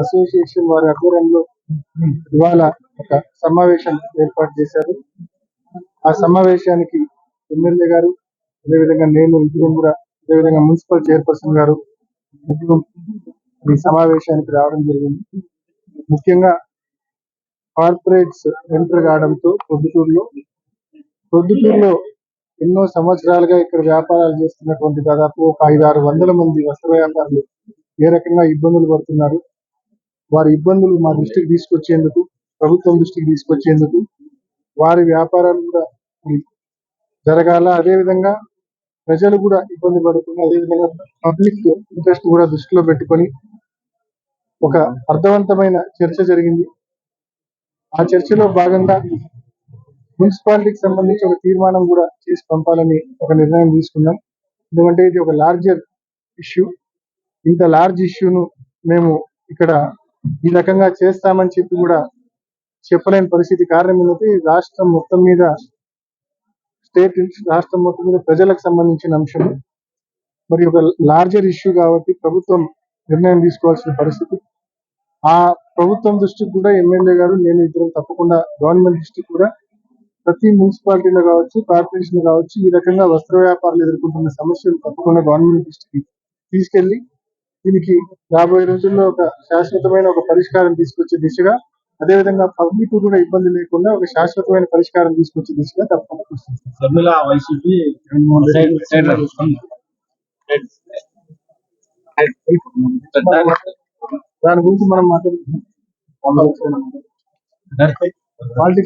Association వారి ఆధ్వర్యంలో ఇవాళ ఒక సమావేశం ఏర్పాటు చేశారు. ఆ సమావేశానికి ఎమ్మెల్యే గారు అదేవిధంగా నేను ఇద్దరు కూడా అదేవిధంగా మున్సిపల్ చైర్పర్సన్ గారు ఈ సమావేశానికి రావడం జరిగింది. ముఖ్యంగా కార్పొరేట్స్ ఎంటర్ కావడంతో ప్రొద్దుటూరులో ప్రొద్దుటూరులో ఎన్నో సంవత్సరాలుగా ఇక్కడ వ్యాపారాలు చేస్తున్నటువంటి దాదాపు ఒక ఐదు ఆరు వందల మంది వస్త్ర వ్యాపారులు ఏ రకంగా ఇబ్బందులు పడుతున్నారు? వారి ఇబ్బందులు మా దృష్టికి తీసుకొచ్చేందుకు ప్రభుత్వం దృష్టికి తీసుకొచ్చేందుకు వారి వ్యాపారాలు కూడా జరగాల. అదేవిధంగా ప్రజలు కూడా ఇబ్బంది పడకుండా అదేవిధంగా పబ్లిక్ ఇంట్రెస్ట్ కూడా దృష్టిలో పెట్టుకొని ఒక అర్థవంతమైన చర్చ జరిగింది. ఆ చర్చలో భాగంగా మున్సిపాలిటీకి సంబంధించి ఒక తీర్మానం కూడా చేసి పంపాలని ఒక నిర్ణయం తీసుకున్నాం. ఎందుకంటే ఇది ఒక లార్జర్ ఇష్యూ. ఇంత లార్జ్ ఇష్యూను మేము ఇక్కడ ఈ రకంగా చేస్తామని చెప్పి కూడా చెప్పలేని పరిస్థితి. కారణం ఏంటంటే రాష్ట్రం మొత్తం మీద స్టేట్ రాష్ట్రం మొత్తం మీద ప్రజలకు సంబంధించిన అంశం. మరి ఒక లార్జర్ ఇష్యూ కాబట్టి ప్రభుత్వం నిర్ణయం తీసుకోవాల్సిన పరిస్థితి. ఆ ప్రభుత్వం దృష్టికి కూడా ఎమ్మెల్యే గారు నేను ఇద్దరం తప్పకుండా గవర్నమెంట్ దృష్టికి కూడా ప్రతి మున్సిపాలిటీలో కావచ్చు కార్పొరేషన్ కావచ్చు ఈ రకంగా వస్త్ర వ్యాపారులు ఎదుర్కొంటున్న సమస్యలు తప్పకుండా గవర్నమెంట్ దృష్టికి తీసుకెళ్ళి దీనికి రాబోయే రోజుల్లో ఒక శాశ్వతమైన ఒక పరిష్కారం తీసుకొచ్చే దిశగా అదేవిధంగా పబ్లిక్ కూడా ఇబ్బంది లేకుండా ఒక శాశ్వతమైన పరిష్కారం తీసుకొచ్చే దిశగా తప్పకుండా. దాని గురించి మనం మాట్లాడుతున్నాం